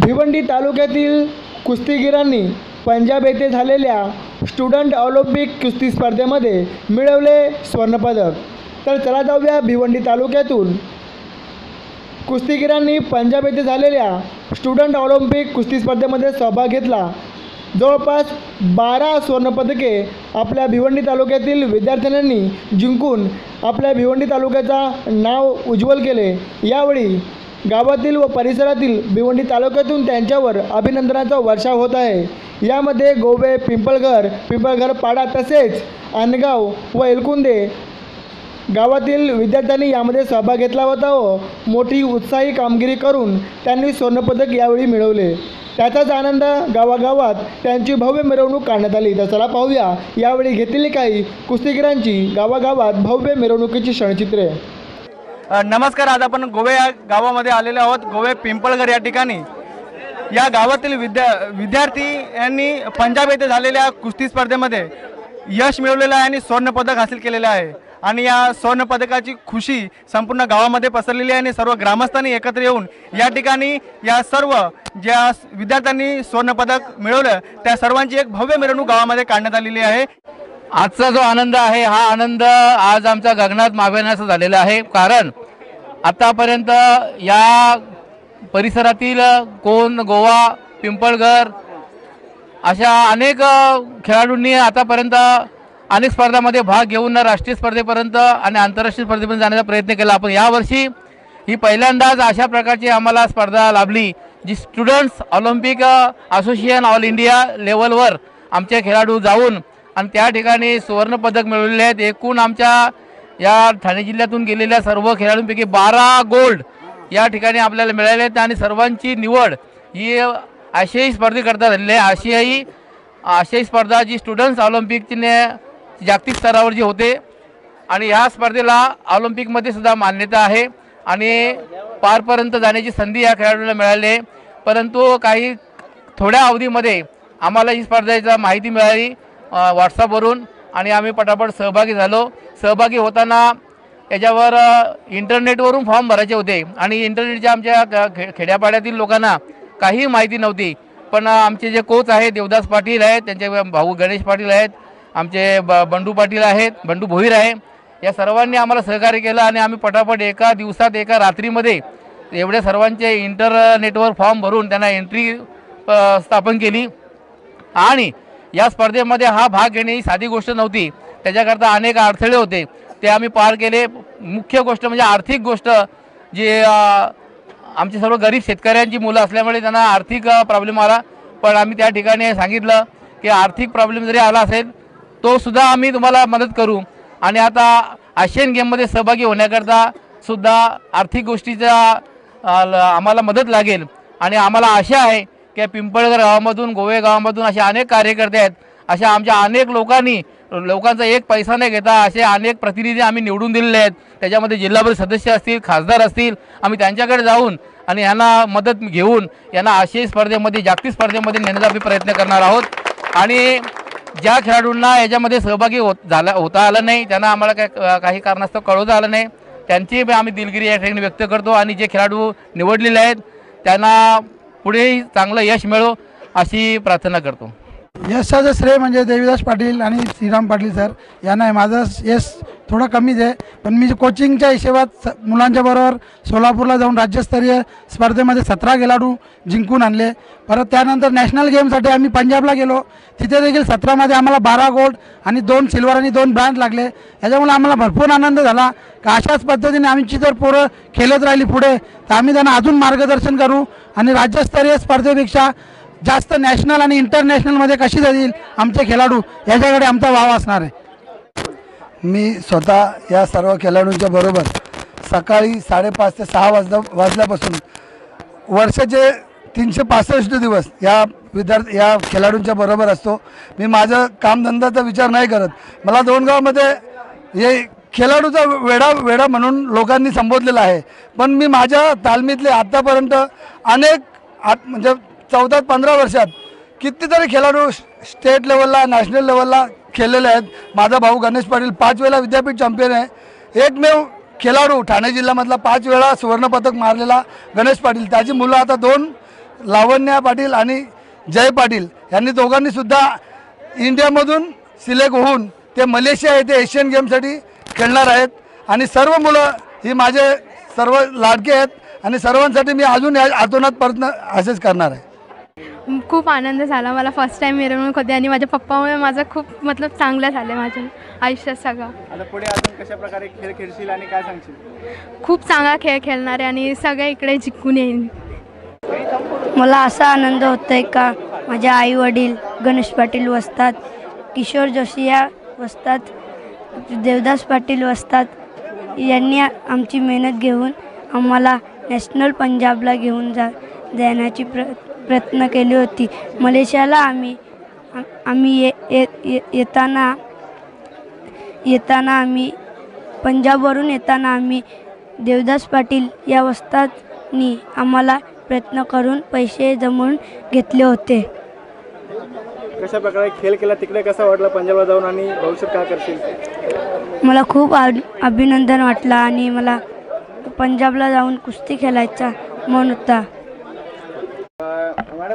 भिवंडी तालुक्यातील कुस्तीगिरांनी पंजाब येथे झालेल्या स्टुडंट ऑलिम्पिक कुस्ती स्पर्धेमध्ये मिळवले स्वर्णपदक. तर चला जाऊया भिवंडी तालुक्यातून. कुस्तीगिरांनी पंजाब येथे झालेल्या स्टुडंट ऑलिम्पिक कुस्ती स्पर्धेमध्ये सहभाग घेतला. जवळपास बारा सुवर्णपदके आपल्या भिवंडी तालुक्यातील विद्यार्थ्यांनी जिंकून आपल्या भिवंडी तालुक्याचा नाव उज्ज्वल केले. यावेळी गावातील व परिसरातील भिवंडी तालुक्यातून त्यांच्यावर अभिनंदनाचा वर्षाव होत आहे. यामध्ये गोवे पिंपळघर पिंपळघर पाडा तसेच अनगाव व एलकुंदे गावातील विद्यार्थ्यांनी यामध्ये सहभाग घेतला होता व मोठी उत्साही कामगिरी करून त्यांनी स्वर्णपदक यावेळी मिळवले. त्याचाच आनंद गावागावात त्यांची भव्य मिरवणूक काढण्यात आली. तर चला पाहूया यावेळी घेतलेली काही कुस्तीगिरांची गावागावात भव्य मिरवणुकीची क्षणचित्रे. नमस्कार आज आपण गोवे या गावामध्ये आलेले आहोत. गोवे पिंपळघर या ठिकाणी. या गावातील विद्या विद्यार्थी यांनी पंजाब येथे झालेल्या कुस्ती स्पर्धेमध्ये यश मिळवलेलं आहे आणि स्वर्णपदक हासिल केलेलं आहे. आणि या स्वर्णपदकाची खुशी संपूर्ण गावामध्ये पसरलेली आहे आणि सर्व ग्रामस्थांनी एकत्र येऊन या ठिकाणी या सर्व ज्या विद्यार्थ्यांनी स्वर्णपदक मिळवलं त्या सर्वांची एक भव्य मिरवणूक गावामध्ये काढण्यात आलेली आहे. आजचा जो आनंद आहे हा आनंद आज आमचा गगनात मावेनासा झालेला आहे. कारण आतापर्यंत या परिसरातील कोण गोवा पिंपळघर अशा अनेक खेळाडूंनी आतापर्यंत अनेक स्पर्धामध्ये भाग घेऊन राष्ट्रीय स्पर्धेपर्यंत आणि आंतरराष्ट्रीय स्पर्धेपर्यंत जाण्याचा प्रयत्न केला. आपण यावर्षी ही पहिल्यांदाच अशा प्रकारची आम्हाला स्पर्धा लाभली जी students olympic association all India लेवलवर आमचे खेळाडू जाऊन आणि त्या ठिकाणी सुवर्णपदक मिळवलेले आहेत. एकूण आमच्या या ठाणे जिल्ह्यातून गेलेल्या सर्व खेळाडूंपैकी बारा गोल्ड या ठिकाणी आपल्याला मिळाले आहेत आणि सर्वांची निवड ही आशियाई स्पर्धेकरता झालेली आहे. आशियाई आशियाई स्पर्धा जी स्टुडंट्स ऑलिम्पिकने जागतिक स्तरावर जी होते आणि ह्या स्पर्धेला ऑलिम्पिकमध्ये सुद्धा मान्यता आहे आणि पारपर्यंत जाण्याची संधी या खेळाडूंना मिळाली आहे. परंतु काही थोड्या अवधीमध्ये आम्हाला ही स्पर्धेचा माहिती मिळाली व्हॉट्सअपवरून आणि आम्ही पटापट सहभागी झालो. सहभागी होताना याच्यावर इंटरनेटवरून फॉर्म भरायचे होते. आणि इंटरनेटच्या आमच्या खे खेड्यापाड्यातील लोकांना काही माहिती नव्हती. पण आमचे जे कोच आहेत देवदास पाटील आहेत त्यांचे भाऊ गणेश पाटील आहेत आमचे ब बंडू पाटील आहेत बंडू भोईर आहे या सर्वांनी आम्हाला सहकार्य केलं आणि आम्ही पटापट एका दिवसात एका रात्रीमध्ये एवढ्या सर्वांचे इंटरनेटवर फॉर्म भरून त्यांना एंट्री स्थापन केली. आणि या स्पर्धेमध्ये हा भाग घेणे ही साधी गोष्ट नव्हती. त्याच्याकरता अनेक अडथळे होते. ते आम्ही पार केले. मुख्य गोष्ट म्हणजे आर्थिक गोष्ट जी आमचे सर्व गरीब शेतकऱ्यांची मुलं असल्यामुळे त्यांना आर्थिक प्रॉब्लेम आला. पण आम्ही त्या ठिकाणी सांगितलं की आर्थिक प्रॉब्लेम जरी आला असेल तो सुद्धा आम्ही तुम्हाला मदत करू. आणि आता आशियन गेममध्ये सहभागी होण्याकरता सुद्धा आर्थिक गोष्टीचा ल- आम्हाला मदत लागेल. आणि आम्हाला आशा आहे की पिंपळगर गावामधून गोवे गावामधून असे अनेक कार्यकर्ते आहेत. अशा आमच्या अनेक लोकांनी लोकांचा एक पैसा न घेता असे अनेक प्रतिनिधी आम्ही निवडून दिलेले आहेत. त्याच्यामध्ये जिल्हा परिषद सदस्य असतील खासदार असतील आम्ही त्यांच्याकडे जाऊन आणि यांना मदत घेऊन यांना आशियाई स्पर्धेमध्ये जागतिक स्पर्धेमध्ये नेण्याचा आम्ही प्रयत्न करणार आहोत. आणि ज्या खेळाडूंना याच्यामध्ये सहभागी होत झाला होता आलं नाही त्यांना आम्हाला काय काही कारणास्तव कळवता आलं नाही. त्यांची आम्ही दिलगिरी या ठिकाणी व्यक्त करतो आणि जे खेळाडू निवडलेले आहेत त्यांना पुढेही चांगलं यश मिळो अशी प्रार्थना करतो. यशाचं श्रेय म्हणजे देवीदास पाटील आणि श्रीराम पाटील सर यांना माझं यश थोडं कमीच आहे. पण मी कोचिंगच्या हिशेबात स मुलांच्या बरोबर सोलापूरला जाऊन राज्यस्तरीय स्पर्धेमध्ये सतरा खेळाडू जिंकून आणले. परत त्यानंतर नॅशनल गेमसाठी आम्ही पंजाबला गेलो. तिथे देखील सतरामध्ये आम्हाला बारा गोल्ड आणि दोन सिल्वर आणि दोन ब्रँड लागले. याच्यामुळे आम्हाला भरपूर आनंद झाला. का अशाच पद्धतीने आमची जर पोरं खेळत राहिली पुढे तर आम्ही त्यांना अजून मार्गदर्शन करू आणि राज्यस्तरीय स्पर्धेपेक्षा जास्त नॅशनल आणि इंटरनॅशनलमध्ये कशी जाईल आमचे खेळाडू याच्याकडे आमचा वाव असणार आहे. मी स्वतः या सर्व खेळाडूंच्या बरोबर सकाळी साडेपाच ते सहा वाजता वाजल्यापासून वर्षाचे तीनशे पासष्ट दिवस या विद्यार्थी या खेळाडूंच्या बरोबर असतो. मी माझं कामधंद्याचा विचार नाही करत. मला दोन गावामध्ये हे खेळाडूचा वेडा वेडा म्हणून लोकांनी संबोधलेला आहे. पण मी माझ्या तालमीतले आत्तापर्यंत अनेक आत म्हणजे चौदा पंधरा वर्षात कितीतरी खेळाडू स्टेट लेवलला नॅशनल लेवलला खेळलेले आहेत. माझा भाऊ गणेश पाटील पाच वेळा विद्यापीठ चॅम्पियन आहे. एकमेव खेळाडू ठाणे जिल्ह्यामधला पाच वेळा सुवर्णपदक मारलेला गणेश पाटील. त्याची मुलं आता दोन लावण्या पाटील आणि जय पाटील. यांनी दोघांनी सुद्धा इंडियामधून सिलेक्ट होऊन ते मलेशिया येथे एशियन गेमसाठी खेळणार आहेत. आणि सर्व मुलं ही माझे सर्व लाडके आहेत. आणि सर्वांसाठी मी अजून या आतोनात प्रयत्न असेच करणार आहे. खूप आनंद झाला. मला फर्स्ट टाईम मिरवणूक होती आणि माझ्या पप्पामुळे माझं खूप मतलब चांगलं झालं माझ्या आयुष्यात सगळं. आता पुढे अजून कशा प्रकारे खेळ खेळशील आणि काय सांगशील? खूप चांगला खेळ खेळणार आहे आणि सगळे इकडे जिंकून येईन. मला असा आनंद होतो आहे का माझे आई वडील गणेश पाटील वसतात किशोर जोशी या वसतात देवदास पाटील वसतात यांनी आमची मेहनत घेऊन आम्हाला नॅशनल पंजाबला घेऊन जा जाण्याची प्र प्रयत्न केली होती. मलेशियाला आम्ही आम- आम्ही ये ये ये- येताना येताना आम्ही पंजाबवरून येताना आम्ही देवदास पाटील या वस्तादनी आम्हाला प्रयत्न करून पैसे जमवून घेतले होते. कशा प्रकारे खेळ केला तिकडे कसा वाटला पंजाबला जाऊन आणि भविष्यात काय करशील? मला खूप अभिनंदन वाटलं आणि मला पंजाबला जाऊन कुस्ती खेळायचा मन होता.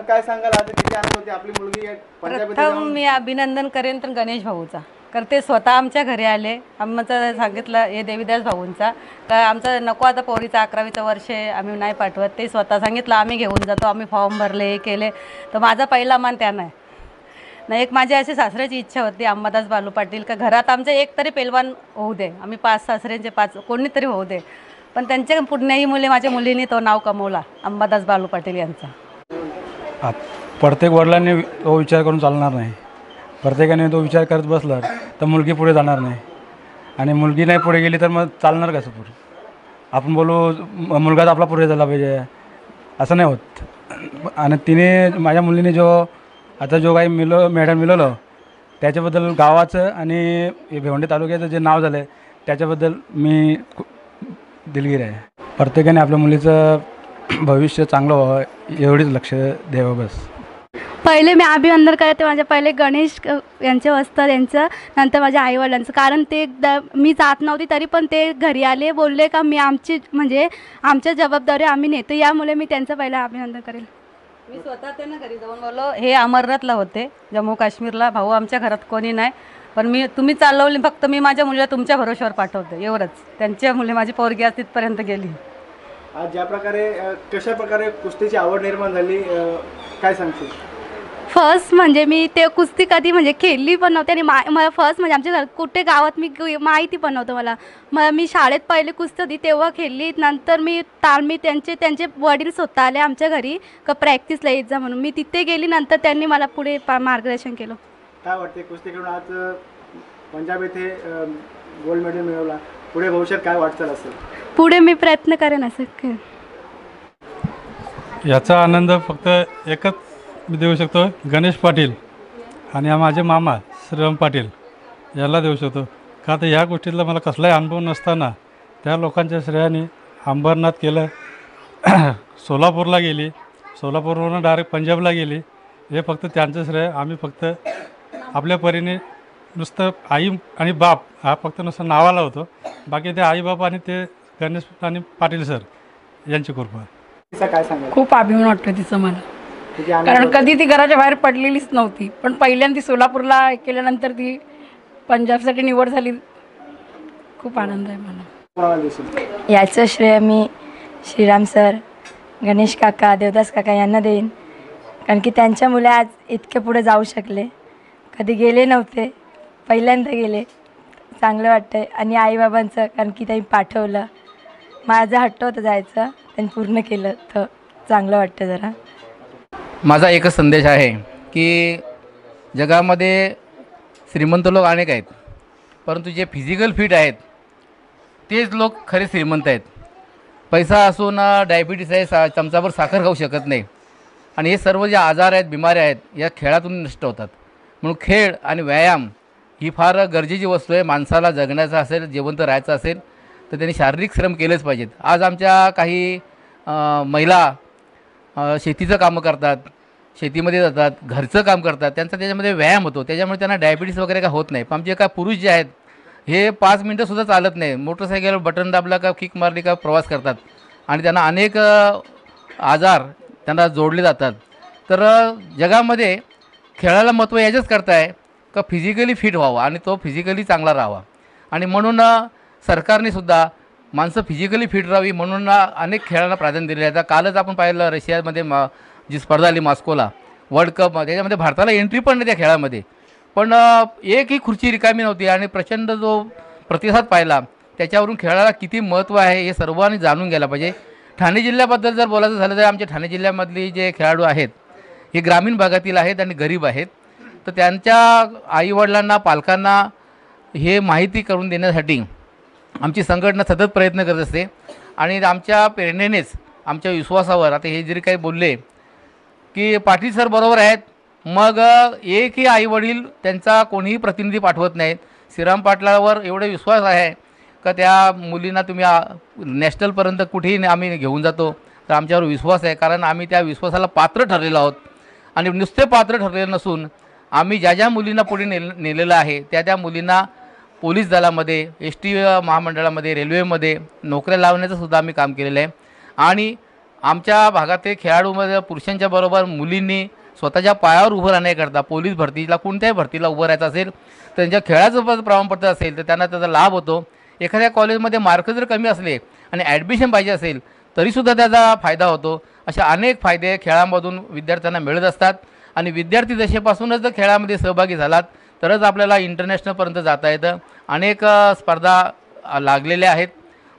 काय सांगाल? आज किती आनंद होते. आपली मुलगी पंजाब प्रथम मी अभिनंदन करेन तर गणेश भाऊचा. कारण ते स्वतः आमच्या घरी आले. आमचं सांगितलं हे देवीदास भाऊंचा. का आमचं नको आता पोरीचं अकरावीचं वर्ष आहे आम्ही नाही पाठवत. ते स्वतः सांगितलं आम्ही घेऊन जातो आम्ही फॉर्म भरले हे केले. तर माझा पहिला मान त्यांना आहे. नाही एक माझी अशी सासऱ्याची इच्छा होती अंबादास बालू पाटील का घरात आमचे एक तरी पेलवान होऊ दे. आम्ही पाच सासऱ्यांचे पाच कोणीतरी होऊ दे. पण त्यांच्या पुण्याही मुले माझ्या मुलीने तो नाव कमवला अंबादास बालू पाटील यांचा. आत प्रत्येक वडिलांनी तो विचार करून चालणार नाही. प्रत्येकाने तो विचार करत बसला तर मुलगी पुढे जाणार नाही. आणि मुलगी नाही पुढे गेली तर मग चालणार कसं पुढे? आपण बोलू मुलगाच आपला पुढे झाला पाहिजे. असं नाही होत. आणि तिने माझ्या मुलीने जो आता जो काही मिलो मॅडम मिळवलं त्याच्याबद्दल गावाचं आणि हे भिवंडी तालुक्याचं जे नाव झालं आहे त्याच्याबद्दल मी दिलगीर आहे. प्रत्येकाने आपल्या मुलीचं भविष्य चांगलं व्हावं एवढीच लक्ष द्यावं बस. पहिले मी अभिनंदन करते माझ्या पहिले गणेश यांचे वस्तात यांचं नंतर माझ्या आईवडिलांचं. कारण ते द मी जात नव्हती तरी पण ते घरी आले बोलले का मी आमची म्हणजे आमच्या जबाबदारी आम्ही नेतो यामुळे मी त्यांचं पहिलं अभिनंदन करेल. मी स्वतः त्यांना घरी जाऊन बोललो हे अमरनाथला होते जम्मू काश्मीरला. भाऊ आमच्या घरात कोणी नाही. पण मी तुम्ही चालवली फक्त मी माझ्या मुलीला तुमच्या भरोश्यावर पाठवते एवढंच. त्यांच्या मुली माझी पोरगी आज तिथपर्यंत गेली. आज ज्या प्रकारे कशा प्रकारे कुस्तीची आवड निर्माण झाली काय सांगशील? फर्स्ट म्हणजे मी ते कुस्ती कधी म्हणजे खेळली पण नव्हती आणि मा मला फर्स्ट म्हणजे आमच्या घर कुठे गावात मी माहिती पण नव्हतं मला. मला मी शाळेत पहिली कुस्ती होती तेव्हा खेळली. नंतर मी ताल मी त्यांचे त्यांचे वडील स्वतः आले आमच्या घरी का प्रॅक्टिसला येत जा म्हणून. मी तिथे गेली नंतर त्यांनी मला पुढे पा मार्गदर्शन केलं. काय वाटते कुस्ती खेळून आज पंजाब येथे गोल्ड मेडल मिळवला. पुढे भविष्यात काय वाटचाल असेल? पुढे मी प्रयत्न करेन असं याचा आनंद फक्त एकच मी देऊ शकतो गणेश पाटील आणि माझे मामा श्रीराम पाटील याला देऊ शकतो. का तर ह्या गोष्टीतला मला कसलाही अनुभव नसताना त्या लोकांच्या श्रेयाने अंबरनाथ केलं. सोलापूरला गेली. सोलापूरवरून डायरेक्ट पंजाबला गेली. हे फक्त त्यांचं श्रेय. आम्ही फक्त आपल्या परीने नुसतं आई आणि बाप हा फक्त नुसतं नावाला होतो. बाकी ते आई बाप आणि ते गणेश आणि पाटील सर यांची कृपा तिचा काय सांगाल खूप अभिमान वाटतो तिचं मला. किती आनंद कारण होतो? कधी ती घराच्या बाहेर पडलेलीच नव्हती. पण पहिल्यांदा ती सोलापूरला केल्यानंतर ती पंजाबसाठी निवड झाली. खूप आनंद आहे मला. कोणाला याचं श्रेय मी श्रीराम सर गणेश काका देवदास काका यांना देईन. कारण की त्यांच्या मुले आज इतके पुढे जाऊ शकले. कधी गेले नव्हते. पहिल्यांदा गेले. चांगलं वाटतंय. आणि आईबाबांचं कारण की त्यांनी पाठवलं. माझं हट्ट होतं जायचं. त्यांनी पूर्ण केलं तर चांगलं वाटतं जरा. माझा एकच संदेश आहे की जगामध्ये श्रीमंत लोक अनेक आहेत. परंतु जे फिजिकल फिट आहेत तेच लोक खरे श्रीमंत आहेत. पैसा असून डायबिटीस आहे सा चमचाभर साखर खाऊ शकत नाही. आणि हे सर्व जे आजार आहेत बिमाऱ्या आहेत या खेळातून नष्ट होतात. म्हणून खेळ आणि व्यायाम ही फार गरजेची वस्तू आहे. माणसाला जगण्याचं असेल जिवंत राहायचं असेल तर त्यांनी शारीरिक श्रम केलेच पाहिजेत. आज आमच्या काही महिला शेतीचं कामं करतात शेतीमध्ये जातात घरचं काम करतात त्यांचा त्याच्यामध्ये व्यायाम होतो. त्याच्यामुळे त्यांना डायबिटीस वगैरे काय होत नाही. पण आमचे काय पुरुष जे आहेत हे पाच मिनटंसुद्धा चालत नाही. मोटरसायकल बटन दाबला का किक मारली का प्रवास करतात. आणि त्यांना अनेक आजार त्यांना जोडले जातात. तर जगामध्ये खेळाला महत्त्व याच्याच करता आहे का फिजिकली फिट व्हावा आणि तो फिजिकली चांगला राहावा. आणि म्हणून सरकारनेसुद्धा सरकारने सुद्धा माणसं फिजिकली फिट राहावी म्हणून अनेक खेळांना प्राधान्य दिले आहे. कालच आपण पाहिलं रशियामध्ये मा जी स्पर्धा आली मॉस्कोला वर्ल्ड कप त्याच्यामध्ये भारताला एंट्री पण नाही त्या खेळामध्ये. पण एकही खुर्ची रिकामी नव्हती आणि प्रचंड जो प्रतिसाद पाहिला त्याच्यावरून खेळाला किती महत्त्व आहे हे सर्वांनी जाणून घ्यायला पाहिजे. ठाणे जिल्ह्याबद्दल जर बोलायचं झालं तर आमच्या ठाणे जिल्ह्यामधली जे खेळाडू आहेत हे ग्रामीण भागातील आहेत आणि गरीब आहेत. तर त्यांच्या आईवडिलांना पालकांना हे माहिती करून देण्यासाठी आमची संघटना सतत प्रयत्न करत असते. आणि आमच्या प्रेरणेनेच आमच्या विश्वासावर आता हे जरी काही बोलले की पाटील सर बरोबर आहेत मग एकही आईवडील त्यांचा कोणीही प्रतिनिधी पाठवत नाहीत. श्रीराम पाटलावर एवढे विश्वास आहे का त्या मुलींना तुम्ही नॅशनलपर्यंत कुठेही आम्ही घेऊन जातो? तर आमच्यावर विश्वास आहे कारण आम्ही त्या विश्वासाला पात्र ठरलेलो आहोत. आणि नुसते पात्र ठरलेलं नसून आम्ही ज्या ज्या मुलींना पुढे नेल नेलेलं आहे त्या त्या मुलींना पोलीस दलामध्ये एस टी महामंडळामध्ये रेल्वेमध्ये नोकऱ्या लावण्याचं सुद्धा आम्ही काम केलेलं आहे. आणि आमच्या भागातील खेळाडूमध्ये पुरुषांच्या बरोबर मुलींनी स्वतःच्या पायावर उभं राहण्याकरता पोलीस भरतीला कोणत्याही भरतीला उभं राहायचं असेल तर त्यांच्या खेळाचं प्रमाणपत्र असेल तर त्यांना त्याचा लाभ होतो. एखाद्या कॉलेजमध्ये मार्क जर कमी असले आणि ॲडमिशन पाहिजे असेल तरीसुद्धा त्याचा फायदा होतो. अशा अनेक फायदे खेळामधून विद्यार्थ्यांना मिळत असतात. आणि विद्यार्थी दशेपासूनच जर खेळामध्ये सहभागी झालात तरच आपल्याला इंटरनॅशनलपर्यंत जाता येतं. अनेक स्पर्धा लागलेल्या आहेत.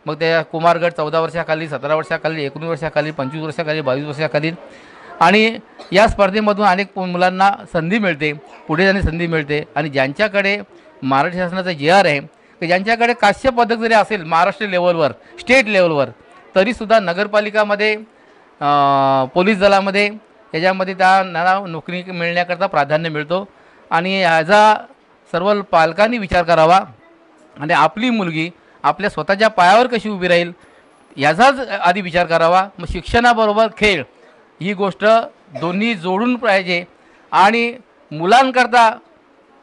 मग ते कुमारगड चौदा वर्षाखाली सतरा वर्षाखाली एकोणीस वर्षाखाली पंचवीस वर्षाखाली बावीस वर्षाखाली. आणि या स्पर्धेमधून अनेक मुलांना संधी मिळते पुढे जाण्याची संधी मिळते. आणि ज्यांच्याकडे महाराष्ट्र शासनाचा जे आर आहे की ज्यांच्याकडे काश्य पदक जरी असेल महाराष्ट्र लेवलवर स्टेट लेवलवर तरीसुद्धा नगरपालिकामध्ये पोलीस दलामध्ये याच्यामध्ये त्यांना नोकरी मिळण्याकरता प्राधान्य मिळतो. आणि ह्याचा सर्व पालकांनी विचार करावा. आणि आपली मुलगी आपल्या स्वतःच्या पायावर कशी उभी राहील याचाच आधी विचार करावा. मग शिक्षणाबरोबर खेळ ही गोष्ट दोन्ही जोडून पाहिजे. आणि मुलांकरता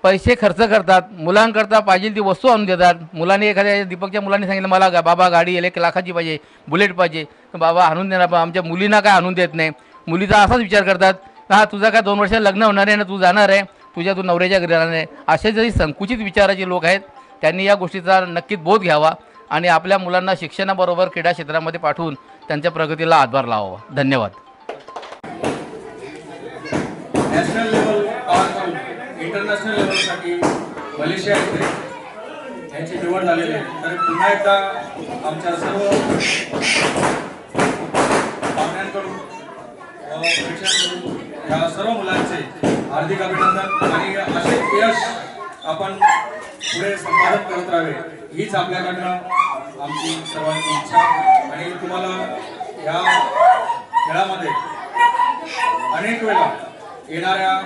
पैसे खर्च करतात. मुलांकरता पाहिजे ती वस्तू आणून देतात. मुलांनी एखाद्या दीपकच्या मुलांनी सांगितलं मला गा बाबा गाडी एक लाखाची पाहिजे बुलेट पाहिजे. बाबा आणून देणार पण आमच्या मुलींना काय आणून देत नाही? मुलीचा असाच विचार करतात हा तुझा काय दोन वर्षात लग्न होणार आहे ना तू जाणार आहे तुझ्या तू नवऱ्याच्या घरी राहणार आहे. असे जरी संकुचित विचाराचे लोक आहेत त्यांनी या गोष्टीचा नक्कीच बोध घ्यावा आणि आपल्या मुलांना शिक्षणाबरोबर क्रीडा क्षेत्रामध्ये पाठवून त्यांच्या प्रगतीला हातभार लावावा. धन्यवाद. नॅशनल लेवल इंटरनॅशनल लेवलसाठी मलेशिया येथे यांची निवड झालेली आहे. तर पुन्हा एकदा आमच्या सर्व पाहुण्यांकडून या सर्व मुलांचे हार्दिक अभिनंदन आणि असे यश आपण पुढे संपादन करत राहावे हीच आपल्याकडनं आमची सर्वांची इच्छा. आणि तुम्हाला या खेळामध्ये अनेक वेळा येणाऱ्या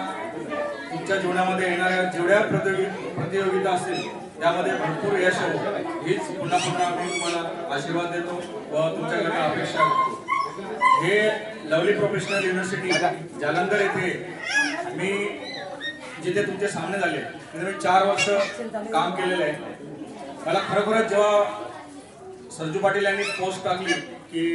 तुमच्या जीवनामध्ये येणाऱ्या जेवढ्या प्रतियोगी प्रतियोगिता असतील त्यामध्ये भरपूर यश येवो हीच पुन्हा पुन्हा आम्ही तुम्हाला आशीर्वाद देतो व तुमच्याकडे अपेक्षा करतो. हे लवली प्रोफेशनल युनिव्हर्सिटी जालंधर येथे मी जिथे तुमचे सामने झाले तिथे मी चार वर्ष काम केलेलं आहे. मला खरोखरच जेव्हा सरजू पाटील यांनी पोस्ट टाकली की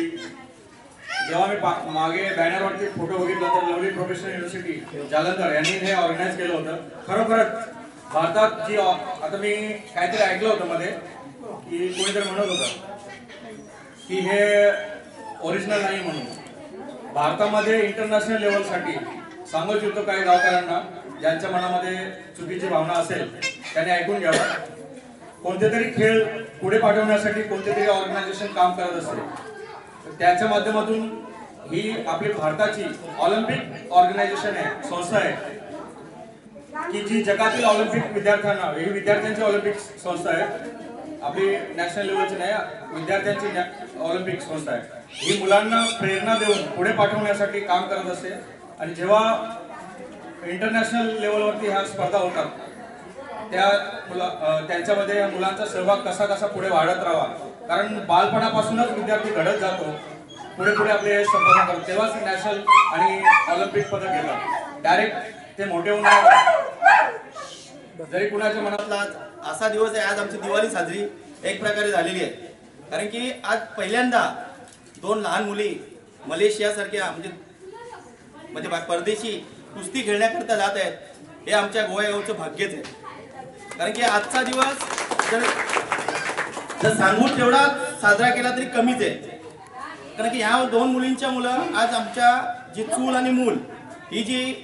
जेव्हा मी मागे बॅनरवरती फोटो बघितला तर लवली प्रोफेशनल युनिव्हर्सिटी जालंधर यांनी हे ऑर्गनाईज केलं होतं. खरोखरच भारतात जी आता मी काहीतरी ऐकलं होतं मध्ये की कोणीतरी म्हणत होतं की हे ओरिजिनल नाही म्हणून. भारतामध्ये इंटरनॅशनल लेवलसाठी सांगू इच्छितो काही गावकऱ्यांना ज्यांच्या मनामध्ये चुकीची भावना असेल त्यांनी ऐकून घ्यावं. कोणते तरी खेळ पुढे पाठवण्यासाठी कोणते तरी ऑर्गनायझेशन काम करत असते त्याच्या माध्यमातून ही आपली भारताची ऑलिम्पिक ऑर्गनायझेशन आहे संस्था आहे की जी जगातील ऑलिम्पिक विद्यार्थ्यांना ही विद्यार्थ्यांची ऑलिम्पिक संस्था आहे. आपली नॅशनल लेवलची नाही विद्यार्थ्यांची नॅ- ऑलिम्पिक संस्था आहे. ही मुलांना प्रेरणा देऊन पुढे पाठवण्यासाठी काम करत असते. आणि जेव्हा इंटरनॅशनल लेवलवरती ह्या स्पर्धा होतात त्या मुला त्यांच्यामध्ये या मुलांचा सहभाग कसा कसा पुढे वाढत राहावा? कारण बालपणापासूनच विद्यार्थी घडत जातो. पुढे पुढे आपले यश संपादन करतो तेव्हाच नॅशनल आणि ऑलिम्पिक पदक घेतात. डायरेक्ट ते मोठे होऊन जरी कुणाच्या मनातला आज असा दिवस आहे. आज आमची दिवाळी साजरी एक प्रकारे झालेली आहे. कारण की आज पहिल्यांदा दोन लहान मुली मलेशियासारख्या म्हणजे म्हणजे परदेशी कुस्ती खेळण्याकरता जात आहेत हे आमच्या गोव्यागावचं भाग्यच आहे. कारण की आजचा दिवस जर जर सांगून तेवढा साजरा केला तरी कमीच आहे. कारण की ह्या दोन मुलींच्या मुलं आज आमच्या जी चूल आणि मूल ही जी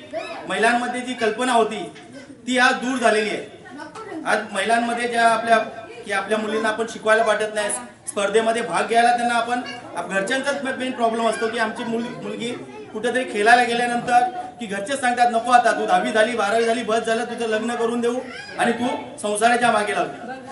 महिलांमध्ये जी कल्पना होती ती आज दूर झालेली आहे. आज महिलांमध्ये ज्या आपल्या की आपल्या मुलींना आपण शिकवायला पाठत नाही स्पर्धेमध्ये भाग घ्यायला त्यांना आपण घरच्यांचाच मेन प्रॉब्लेम असतो की आमची मुल मुलगी कुठेतरी खेळायला गेल्यानंतर की घरचेच सांगतात नको आता तू दहावी झाली बारावी झाली बस झालं तुझं लग्न करून देऊ आणि तू संसाराच्या मागे लाव.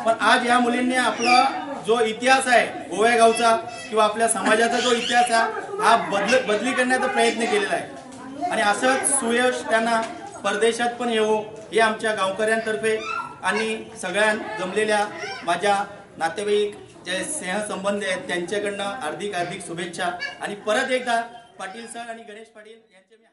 पण आज या मुलींनी आपला जो इतिहास आहे गोव्यागावचा किंवा आपल्या समाजाचा जो इतिहास आहे हा बदल बदली करण्याचा प्रयत्न केलेला आहे. आणि असंच सुयश त्यांना परदेशात पण येऊ हे आमच्या गावकऱ्यांतर्फे आणि सगळ्या जमलेल्या माझ्या नातेवाईक जे स्नेहसंबंध आहेत त्यांच्याकडनं हार्दिक हार्दिक शुभेच्छा. आणि परत एकदा पाटील सर आणि गणेश पाटील यांचे मी